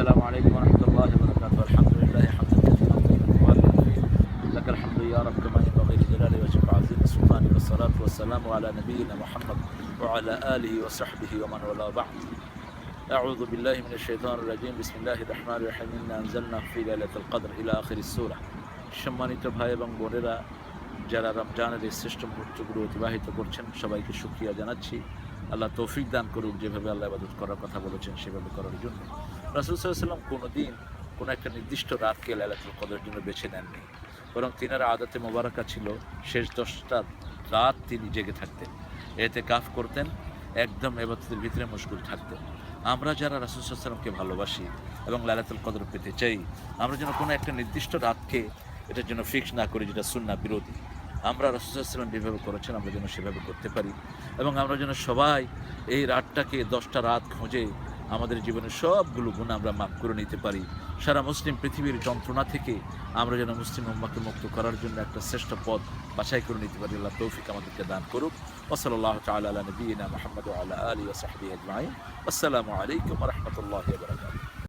السلام عليكم ورحمة الله وبركاته الحمد لله حمدا كثيرا طيبا مباركا فيه لك الحمد يا رب كما ينبغي لجلال وجهك وعظيم سلطانك والصلاة والسلام على نبينا محمد وعلى آله وصحبه ومن والاه بعد أعوذ بالله من الشيطان الرجيم بسم الله الرحمن الرحيم إنا أنزلناه في ليلة القدر إلى آخر السورة সম্মানিত ভাই এবং বোনেরা যারা রমজানের এই শ্রেষ্ঠ মুহূর্তগুলো অতিবাহিত করছেন সবাইকে সুক্রিয়া জানাচ্ছি আল্লাহ তৌফিক দান করুক, যেভাবে আল্লাহ ইবাদত করার কথা বলেছেন, সেভাবে করার জন্য। রাসুল সাল্লাম কোনো দিন কোনো একটা নির্দিষ্ট রাতকে লাইলাতুল কদরের জন্য বেছে নেননি। বরং তিনার আদাতে মোবারকা ছিল, শেষ দশটা রাত তিনি জেগে থাকতেন। এতে কাফ করতেন, একদম এবাদতের ভিতরে মুশকুল থাকতেন। আমরা যারা রাসুল সাল্লামকে ভালোবাসি এবং লাইলাতুল কদর পেতে চাই, আমরা যেন কোনো একটা নির্দিষ্ট রাতকে এটার জন্য ফিক্স না করি যেটা সুন্না বিরোধী। আমরা রসুলাম যেভাবে করেছেন, আমরা যেন সেভাবে করতে পারি। এবং আমরা যেন সবাই এই রাতটাকে দশটা রাত খুঁজে আমাদের জীবনের সবগুলো গুণ আমরা মাফ করে নিতে পারি। সারা মুসলিম পৃথিবীর যন্ত্রণা থেকে আমরা যেন মুসলিম উম্মাকে মুক্ত করার জন্য একটা শ্রেষ্ঠ পথ বাছাই করে নিতে পারি। আল্লাহ তৌফিক আমাদেরকে দান করুক। ওসলাল্লাহ তালা মোহাম্মদ আল্লাহ আলী ওসাহাবি আসসালামু আলাইকুম রহমতুল্লাহ